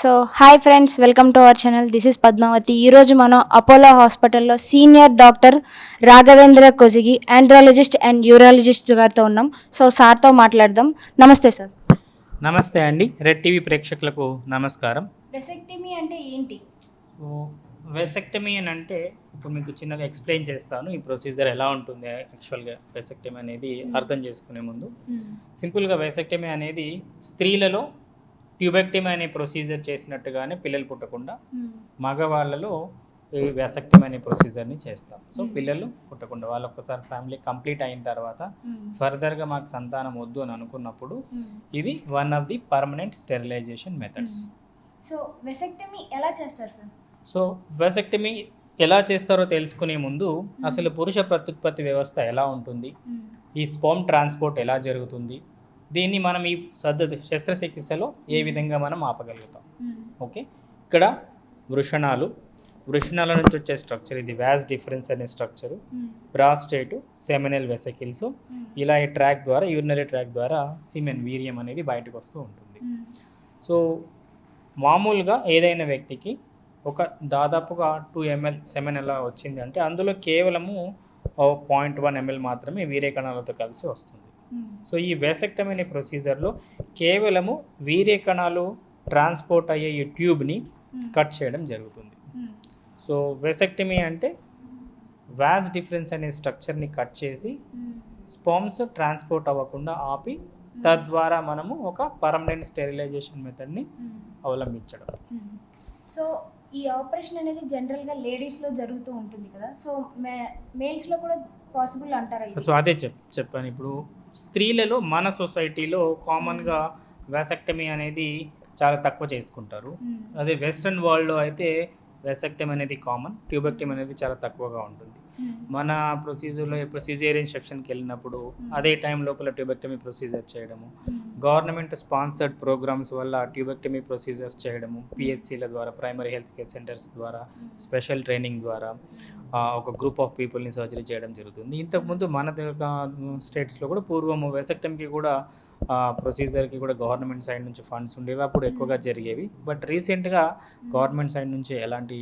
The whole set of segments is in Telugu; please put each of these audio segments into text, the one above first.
So hi friends welcome to our channel this is Padmavathi ఈరోజు మనం అపోలో హాస్పిటల్లో senior doctor Raghavendra Kojigi andrologist and urologist గారితో ఉన్నాం. సో సార్తో మాట్లాడదాం. నమస్తే సార్. నమస్తే అండి. రెడ్ టీవీ ప్రేక్షకులకు నమస్కారం. వెసెక్టమీ అంటే ఏంటి? వెసెక్టమీ అని అంటే ఇప్పుడు మీకు చిన్నగా ఎక్స్ప్లెయిన్ చేస్తాను. ఈ ప్రొసీజర్ ఎలా ఉంటుంది యాక్చువల్గా వెసెక్టమీ అనేది అర్థం చేసుకునే ముందు. సింపుల్గా వెసెక్టమీ అనేది స్త్రీలలో ట్యూబెక్టమీ అనే ప్రొసీజర్ చేసినట్టుగానే పిల్లలు పుట్టకుండా మగవాళ్ళలో ఈ వెసెక్టమీ అనే ప్రొసీజర్ని చేస్తాం. So Hmm. పిల్లలు పుట్టకుండా వాళ్ళు ఒక్కసారి ఫ్యామిలీ కంప్లీట్ అయిన తర్వాత ఫర్దర్గా మాకు సంతానం వద్దు అని అనుకున్నప్పుడు ఇది one of the permanent sterilization methods so vasectomy ఎలా చేస్తారు సార్ సో వెసెక్టమీ ఎలా చేస్తారో తెలుసుకునే ముందు అసలు పురుష ప్రత్యుత్పత్తి వ్యవస్థ ఎలా ఉంటుంది? ఈ స్పోమ్ ట్రాన్స్పోర్ట్ ఎలా జరుగుతుంది? దీన్ని మనం ఈ సద్ద శస్త్రచికిత్సలో ఏ విధంగా మనం ఆపగలుగుతాం? ఓకే. ఇక్కడ వృషణాలు వృషణాల నుంచి వచ్చే స్ట్రక్చర్ ఇది వ్యాస్ డిఫరెన్స్ అనే స్ట్రక్చరు. Prostate seminal vesicles. ఇలా ఈ ట్రాక్ ద్వారా యూరినరీ ట్రాక్ ద్వారా సిమెన్ వీర్యం అనేది బయటకు వస్తూ ఉంటుంది. సో మామూలుగా ఏదైనా వ్యక్తికి ఒక దాదాపుగా టూ ఎంఎల్ సెమెన్ ఎలా వచ్చింది అంటే అందులో కేవలము పాయింట్ వన్ ఎంఎల్ మాత్రమే వీర్య కణాలతో కలిసి వస్తుంది. సో ఈ వేసెక్టమీ అనే ప్రొసీజర్లో కేవలము వీర్య కణాలు ట్రాన్స్పోర్ట్ అయ్యే ఈ ట్యూబ్ని కట్ చేయడం జరుగుతుంది. సో వెసెక్టమీ అంటే వ్యాస్ డిఫరెన్స్ అనే స్ట్రక్చర్ని కట్ చేసి స్పామ్స్ ట్రాన్స్పోర్ట్ అవ్వకుండా ఆపి తద్వారా మనము ఒక పర్మనెంట్ స్టెరిలైజేషన్ మెథడ్ని అవలంబించడం. సో ఈ ఆపరేషన్ అనేది జనరల్గా లేడీస్లో జరుగుతూ ఉంటుంది కదా. సో మే మేల్స్లో కూడా పాసిబుల్ అంటారా? సో అదే చెప్ చెప్పాను. ఇప్పుడు స్త్రీలలో మన సొసైటీలో కామన్గా వ్యాసెక్టమీ అనేది చాలా తక్కువ చేసుకుంటారు. అదే వెస్ట్రన్ వరల్డ్లో అయితే వెసెక్టమీ అనేది కామన్ ట్యూబెక్టమీ అనేది చాలా తక్కువగా ఉంటుంది. మన ప్రొసీజర్లో ఇప్పుడు సిజేరియన్ సెక్షన్కి వెళ్ళినప్పుడు అదే టైం లోపల ట్యూబెక్టమీ ప్రొసీజర్ చేయడము. గవర్నమెంట్ స్పాన్సర్డ్ ప్రోగ్రామ్స్ వల్ల ట్యూబెక్టమీ ప్రొసీజర్స్ చేయడము పిహెచ్సిల ద్వారా ప్రైమరీ హెల్త్ కేర్ సెంటర్స్ ద్వారా స్పెషల్ ట్రైనింగ్ ద్వారా ఒక గ్రూప్ ఆఫ్ పీపుల్ని సర్జరీ చేయడం జరుగుతుంది. ఇంతకుముందు మన స్టేట్స్లో కూడా పూర్వము వెసెక్టమ్కి కూడా ప్రొసీజర్కి కూడా గవర్నమెంట్ సైడ్ నుంచి ఫండ్స్ ఉండేవి. అప్పుడు ఎక్కువగా జరిగేవి. బట్ రీసెంట్గా గవర్నమెంట్ సైడ్ నుంచి ఎలాంటి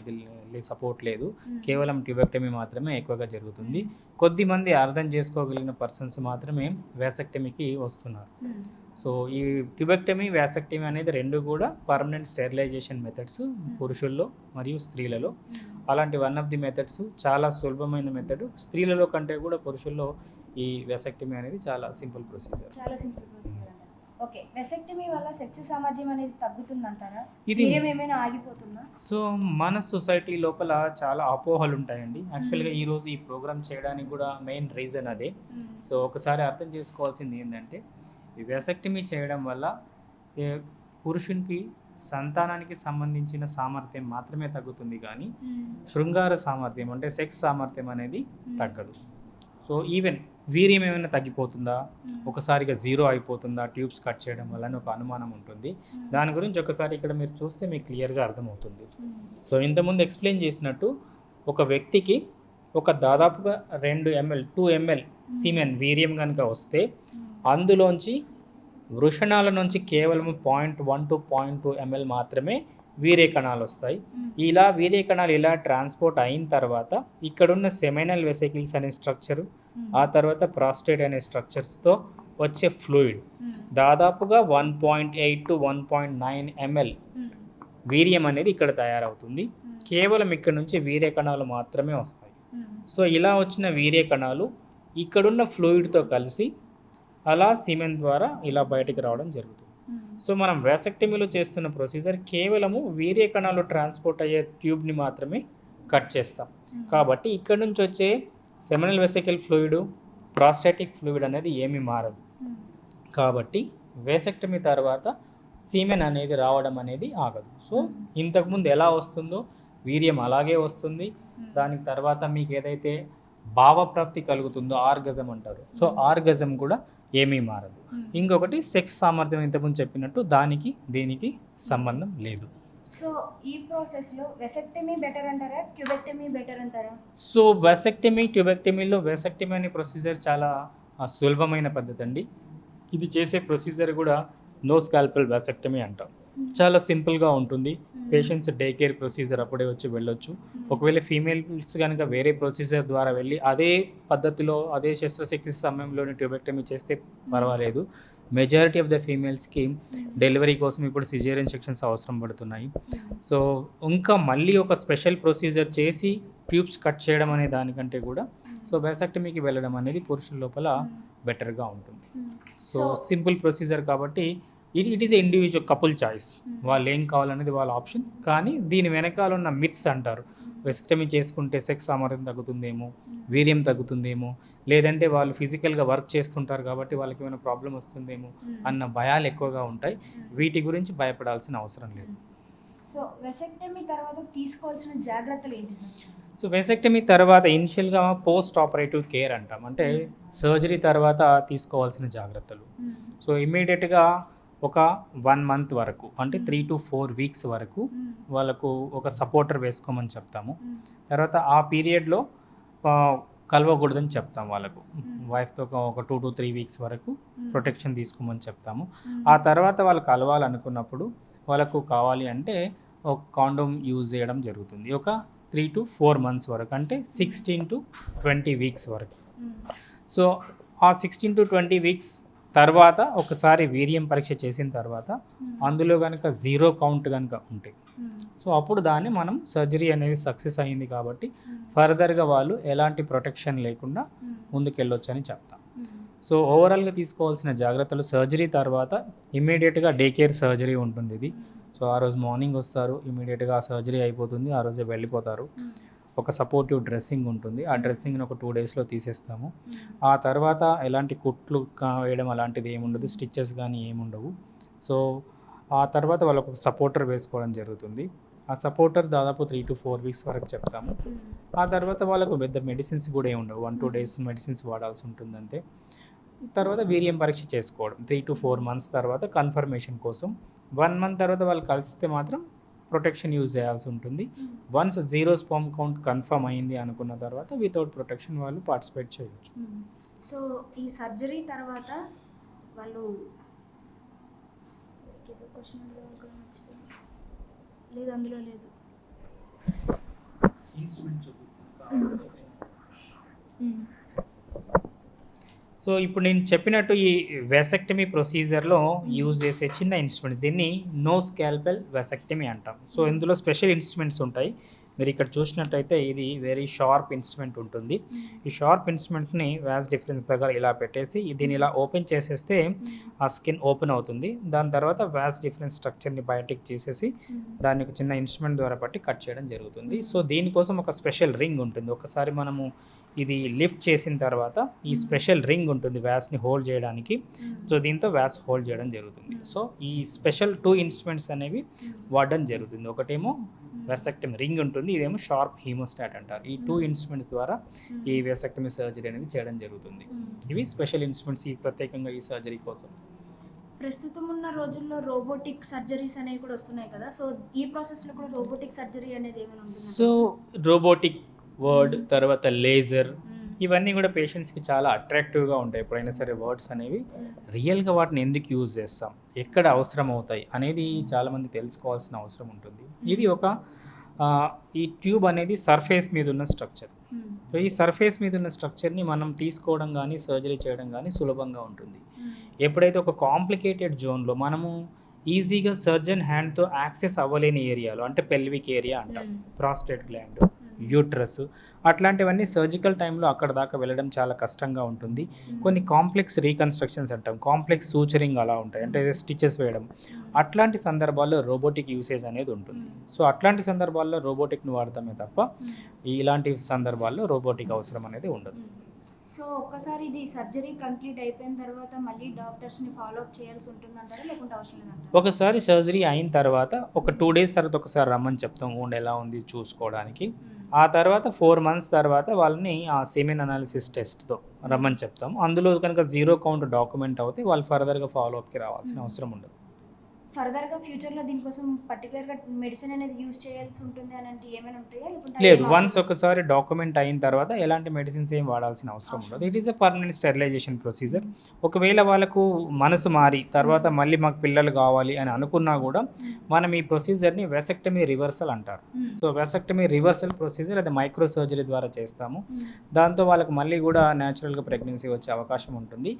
ఇది సపోర్ట్ లేదు. కేవలం ట్యూబెక్టమీ మాత్రమే ఎక్కువగా జరుగుతుంది. కొద్ది మంది అర్థం చేసుకోగలిగిన పర్సన్స్ మాత్రమే వ్యాసెక్టమీకి వస్తున్నారు. సో ఈ ట్యూబెక్టమీ వ్యాసెక్టమీ అనేది రెండు కూడా పర్మనెంట్ స్టెరిలైజేషన్ మెథడ్స్ పురుషుల్లో మరియు స్త్రీలలో. అలాంటి వన్ ఆఫ్ ది మెథడ్స్ చాలా సులభమైన మెథడ్ స్త్రీలలో కంటే కూడా పురుషుల్లో ఈ వ్యాసెక్టమీ అనేది చాలా సింపుల్ ప్రొసీజర్. చాలా సింపుల్ ప్రొసీజర్ అంటారు ఓకే వెసెక్టమీ వల్ల సెక్స్ సామర్థ్యం అనేది తగ్గుతుందంటారా? ఇది వీర్యం ఏమైనా ఆగిపోతుందా? సో మన సొసైటీ లోపల చాలా అపోహలు ఉంటాయండి. యాక్చువల్గా ఈరోజు ఈ ప్రోగ్రామ్ చేయడానికి కూడా మెయిన్ రీజన్ అదే. సో ఒకసారి అర్థం చేసుకోవాల్సింది ఏంటంటే ఈ వెసెక్టమీ చేయడం వల్ల పురుషునికి సంతానానికి సంబంధించిన సామర్థ్యం మాత్రమే తగ్గుతుంది కానీ శృంగార సామర్థ్యం అంటే సెక్స్ సామర్థ్యం అనేది తగ్గదు. సో ఈవెన్ వీర్యం ఏమైనా తగ్గిపోతుందా? ఒకసారిగా జీరో అయిపోతుందా? ట్యూబ్స్ కట్ చేయడం వల్ల ఒక అనుమానం ఉంటుంది. దాని గురించి ఒకసారి ఇక్కడ మీరు చూస్తే మీకు క్లియర్గా అర్థమవుతుంది. సో ఇంతకుముందు ఎక్స్ప్లెయిన్ చేసినట్టు ఒక వ్యక్తికి ఒక దాదాపుగా రెండు ఎంఎల్ టూ ఎంఎల్ సిమెన్ వీర్యం కనుక వస్తే అందులోంచి వృషణాల నుంచి కేవలం point one to point two ML మాత్రమే వీర్య కణాలు వస్తాయి ఇలా వీర్య కణాలు ఇలా ట్రాన్స్పోర్ట్ అయిన తర్వాత ఇక్కడున్న సెమైనల్ వెసికిల్స్ అనే స్ట్రక్చరు ఆ తర్వాత ప్రాస్టేట్ అనే స్ట్రక్చర్స్తో వచ్చే ఫ్లూయిడ్. దాదాపుగా one point eight to one point nine ML వీర్యం అనేది ఇక్కడ తయారవుతుంది. కేవలం ఇక్కడ నుంచి వీర్య కణాలు మాత్రమే వస్తాయి. సో ఇలా వచ్చిన వీర్య కణాలు ఇక్కడున్న ఫ్లూయిడ్తో కలిసి అలా సిమెంట్ ద్వారా ఇలా బయటికి రావడం జరుగుతుంది. సో మనం వ్యాసెక్టమీలో చేస్తున్న ప్రొసీజర్ కేవలము వీర్య కణాలు ట్రాన్స్పోర్ట్ అయ్యే ట్యూబ్ని మాత్రమే కట్ చేస్తాం. కాబట్టి ఇక్కడ నుంచి వచ్చే seminal vesicle fluid prostatic fluid అనేది ఏమీ మారదు. కాబట్టి వేసెక్టమీ తర్వాత సీమెన్ అనేది రావడం అనేది ఆగదు. సో ఇంతకుముందు ఎలా వస్తుందో వీర్యం అలాగే వస్తుంది. దానికి తర్వాత మీకు ఏదైతే భావప్రాప్తి కలుగుతుందో ఆర్గజం అంటారు. సో ఆర్గజం కూడా ఏమీ మారదు. ఇంకొకటి సెక్స్ సామర్థ్యం ఇంతకుముందు చెప్పినట్టు దానికి దీనికి సంబంధం లేదు. సో ఈ వెసెక్టమీ బెటర్ అంటారా ట్యూబెక్టమీ బెటర్ అంటారా? సో వెసెక్టమీ ట్యూబెక్టమీలో వెసెక్టమీ అనే ప్రొసీజర్ చాలా సులభమైన పద్ధతి అండి. ఇది చేసే ప్రొసీజర్ కూడా నో స్కాల్పల్ వెసెక్టమీ అంటాం. చాలా సింపుల్గా ఉంటుంది. పేషెంట్స్ డే కేర్ ప్రొసీజర్ అప్పుడే వచ్చి వెళ్ళొచ్చు. ఒకవేళ ఫీమేల్స్ కనుక వేరే ప్రొసీజర్ ద్వారా వెళ్ళి అదే పద్ధతిలో అదే శస్త్రచికిత్స సమయంలోనే ట్యూబెక్టమీ చేస్తే పర్వాలేదు. మెజారిటీ ఆఫ్ ద ఫీమేల్స్కి డెలివరీ కోసం ఇప్పుడు సిజేరియన్ సెక్షన్స్ అవసరం పడుతున్నాయి. సో ఇంకా మళ్ళీ ఒక స్పెషల్ ప్రొసీజర్ చేసి ట్యూబ్స్ కట్ చేయడం అనే దానికంటే కూడా సో బెసెక్టమీకి వెళ్ళడం అనేది పురుషుల లోపల బెటర్గా ఉంటుంది. సో సింపుల్ ప్రొసీజర్ కాబట్టి ఇది it is individual couple choice వాళ్ళు ఏం కావాలనేది వాళ్ళ ఆప్షన్ కానీ దీని వెనకాల ఉన్న మిత్స్ అంటారు. వెసక్టమీ చేసుకుంటే సెక్స్ సామర్థ్యం తగ్గుతుందేమో వీర్యం తగ్గుతుందేమో లేదంటే వాళ్ళు ఫిజికల్గా వర్క్ చేస్తుంటారు కాబట్టి వాళ్ళకి ఏమైనా ప్రాబ్లం వస్తుందేమో అన్న భయాలు ఎక్కువగా ఉంటాయి. వీటి గురించి భయపడాల్సిన అవసరం లేదు. సో వెసెక్టమీ తర్వాత తీసుకోవాల్సిన జాగ్రత్తలు ఏంటి సో వెసెక్టమీ తర్వాత ఇనిషియల్గా పోస్ట్ ఆపరేటివ్ కేర్ అంటాం. అంటే సర్జరీ తర్వాత తీసుకోవాల్సిన జాగ్రత్తలు. సో ఇమ్మీడియట్గా ఒక వన్ మంత్ వరకు అంటే త్రీ టు ఫోర్ వీక్స్ వరకు వాళ్ళకు ఒక సపోర్టర్ వేసుకోమని చెప్తాము. తర్వాత ఆ పీరియడ్లో కలవకూడదని చెప్తాం వాళ్ళకు. వైఫ్తో ఒక టూ టు త్రీ వీక్స్ వరకు ప్రొటెక్షన్ తీసుకోమని చెప్తాము. ఆ తర్వాత వాళ్ళు కలవాలనుకున్నప్పుడు వాళ్ళకు కావాలి అంటే ఒక కాండోమ్ యూజ్ చేయడం జరుగుతుంది. ఒక త్రీ టు ఫోర్ మంత్స్ వరకు అంటే సిక్స్టీన్ టు ట్వంటీ వీక్స్ వరకు. సో ఆ సిక్స్టీన్ టు ట్వంటీ వీక్స్ తర్వాత ఒకసారి వీర్యం పరీక్ష చేసిన తర్వాత అందులో కనుక జీరో కౌంట్ కనుక ఉంటే. సో అప్పుడు దాన్ని మనం సర్జరీ అనేది సక్సెస్ అయ్యింది కాబట్టి ఫర్దర్గా వాళ్ళు ఎలాంటి ప్రొటెక్షన్ లేకుండా ముందుకెళ్ళొచ్చు అని చెప్తాం. సో ఓవరాల్గా తీసుకోవాల్సిన జాగ్రత్తలు సర్జరీ తర్వాత ఇమీడియట్గా డే కేర్ సర్జరీ ఉంటుంది ఇది సో ఆ రోజు మార్నింగ్ వస్తారు ఇమీడియట్గా ఆ సర్జరీ అయిపోతుంది ఆ రోజే వెళ్ళిపోతారు. ఒక సపోర్టివ్ డ్రెస్సింగ్ ఉంటుంది. ఆ డ్రెస్సింగ్ని ఒక టూ డేస్లో తీసేస్తాము. ఆ తర్వాత ఎలాంటి కుట్లు వేయడం అలాంటిది ఏముండదు. స్టిచ్చెస్ కానీ ఏముండవు. సో ఆ తర్వాత వాళ్ళకు ఒక సపోర్టర్ వేసుకోవడం జరుగుతుంది. ఆ సపోర్టర్ దాదాపు త్రీ టు ఫోర్ వీక్స్ వరకు చెప్తాము. ఆ తర్వాత వాళ్ళకు పెద్ద మెడిసిన్స్ కూడా ఏమి ఉండవు. వన్ టూ డేస్ మెడిసిన్స్ వాడాల్సి ఉంటుంది అంతే తర్వాత వీర్యం పరీక్ష చేసుకోవడం. త్రీ టు ఫోర్ మంత్స్ తర్వాత కన్ఫర్మేషన్ కోసం. వన్ మంత్ తర్వాత వాళ్ళు కలిస్తే మాత్రం ప్రొటెక్షన్ యూజ్ చేయాల్సి ఉంటుంది. Once zero sperm count confirm అయింది అనుకున్న తర్వాత వితౌట్ ప్రొటెక్షన్ వాళ్ళు పార్టిసిపేట్ చేయొచ్చు. సో ఈ సర్జరీ తర్వాత వాళ్ళు. లేదు అందులో లేదు. సో ఇప్పుడు నేను చెప్పినట్టు ఈ వెసెక్టమీ ప్రొసీజర్లో యూజ్ చేసే చిన్న ఇన్స్ట్రుమెంట్స్ దీన్ని నో స్కాల్పెల్ వెసెక్టమీ అంటాం. సో ఇందులో స్పెషల్ ఇన్స్ట్రుమెంట్స్ ఉంటాయి. మీరు ఇక్కడ చూసినట్టయితే ఇది వెరీ షార్ప్ ఇన్స్ట్రుమెంట్ ఉంటుంది. ఈ షార్ప్ ఇన్స్ట్రుమెంట్ని వ్యాస్ డిఫరెన్స్ దగ్గర ఇలా పెట్టేసి దీన్ని ఇలా ఓపెన్ చేసేస్తే ఆ స్కిన్ ఓపెన్ అవుతుంది. దాని తర్వాత వ్యాస్ డిఫరెన్స్ స్ట్రక్చర్ని బయటికి చేసేసి దాన్ని ఒక చిన్న ఇన్స్ట్రుమెంట్ ద్వారా బట్టి కట్ చేయడం జరుగుతుంది. సో దీనికోసం ఒక స్పెషల్ రింగ్ ఉంటుంది. ఒకసారి మనము ఇది లిఫ్ట్ చేసిన తర్వాత ఈ స్పెషల్ రింగ్ ఉంటుంది వ్యాస్ని హోల్డ్ చేయడానికి. సో దీంతో వ్యాస్ హోల్డ్ చేయడం జరుగుతుంది. సో ఈ స్పెషల్ టూ ఇన్స్ట్రుమెంట్స్ అనేవి వాడడం జరుగుతుంది. ఒకటేమో వెసెక్టమీ రింగ్ ఉంటుంది ఇదేమో షార్ప్ హీమోస్టాట్ అంటారు. ఈ టూ ఇన్స్ట్రుమెంట్స్ ద్వారా ఈ వెసెక్టమీ సర్జరీ అనేది చేయడం జరుగుతుంది. ఇవి స్పెషల్ ఇన్స్ట్రుమెంట్స్ ఈ ప్రత్యేకంగా ఈ సర్జరీ కోసం. ప్రస్తుతం ఉన్న రోజుల్లో రోబోటిక్ సర్జరీస్ అనేవి కూడా వస్తున్నాయి కదా. సో ఈ ప్రాసెస్లో కూడా రోబోటిక్ సర్జరీ అనేది ఏమైనా సో రోబోటిక్ వర్డ్ తర్వాత లేజర్. ఇవన్నీ కూడా పేషెంట్స్కి చాలా అట్రాక్టివ్గా ఉంటాయి. ఎప్పుడైనా సరే వర్డ్స్ అనేవి రియల్గా వాటిని ఎందుకు యూజ్ చేస్తాం? ఎక్కడ అవసరం అవుతాయి అనేది చాలామంది తెలుసుకోవాల్సిన అవసరం ఉంటుంది. ఇది ఒక ఈ ట్యూబ్ అనేది సర్ఫేస్ మీద ఉన్న స్ట్రక్చర్. సో ఈ సర్ఫేస్ మీద ఉన్న స్ట్రక్చర్ని మనం తీసుకోవడం కానీ సర్జరీ చేయడం కానీ సులభంగా ఉంటుంది. ఎప్పుడైతే ఒక కాంప్లికేటెడ్ జోన్లో మనము ఈజీగా సర్జన్ హ్యాండ్తో యాక్సెస్ అవ్వలేని ఏరియాలో అంటే పెల్విక్ ఏరియా అంటాం ప్రాస్టేట్ గ్లాండ్. యూట్రస్ అట్లాంటివన్నీ సర్జికల్ టైంలో అక్కడ దాకా వెళ్ళడం చాలా కష్టంగా ఉంటుంది. కొన్ని కాంప్లెక్స్ రీకన్స్ట్రక్షన్స్ అంటాం. కాంప్లెక్స్ సూచరింగ్ అలా ఉంటాయి. అంటే స్టిచెస్ వేయడం. అట్లాంటి సందర్భాల్లో రోబోటిక్ యూసేజ్ అనేది ఉంటుంది. సో అట్లాంటి సందర్భాల్లో రోబోటిక్ని వాడతామే తప్ప ఇలాంటి సందర్భాల్లో రోబోటిక్ అవసరం అనేది ఉండదు. సో ఒక్కసారి ఇది సర్జరీ కంప్లీట్ అయిపోయిన తర్వాత మళ్ళీ డాక్టర్స్ని ఫాలో అప్ చేయాల్సి ఉంటుందంటారా? లేకుంటే అవసరం లేదంటారా ఒకసారి సర్జరీ అయిన తర్వాత ఒక టూ డేస్ తర్వాత ఒకసారి రమ్మని చెప్తాం. wound ఎలా ఉంది చూసుకోవడానికి. ఆ తర్వాత ఫోర్ మంత్స్ తర్వాత వాళ్ళని ఆ సెమిన్ అనాలిసిస్ టెస్ట్తో రమ్మని చెప్తాం అందులో కనుక జీరో కౌంట్ డాక్యుమెంట్ అవుతే వాళ్ళు ఫర్దర్గా ఫాలో అప్కి రావాల్సిన అవసరం ఉండదు. ఫర్దర్గా ఫ్యూచర్లో దీనికోసం పర్టికులర్గా మెడిసిన్ అనేది యూజ్ చేయాల్సి ఉంటుంది అని అంటే ఏమైనా ఉంటాయా? లేకుంటే లేదు వన్స్? ఒకసారి డాక్యుమెంట్ అయిన తర్వాత ఎలాంటి మెడిసిన్స్ ఏం వాడాల్సిన అవసరం ఉండదు. It is a permanent sterilization procedure ఒకవేళ వాళ్ళకు మనసు మారి తర్వాత మళ్ళీ మాకు పిల్లలు కావాలి అని అనుకున్నా కూడా మనం ఈ ప్రొసీజర్ని వెసెక్టమీ రివర్సల్ అంటారు. సో వెసెక్టమీ రివర్సల్ ప్రొసీజర్ అది మైక్రో సర్జరీ ద్వారా చేస్తాము. దాంతో వాళ్ళకి మళ్ళీ కూడా న్యాచురల్గా ప్రెగ్నెన్సీ వచ్చే అవకాశం ఉంటుంది.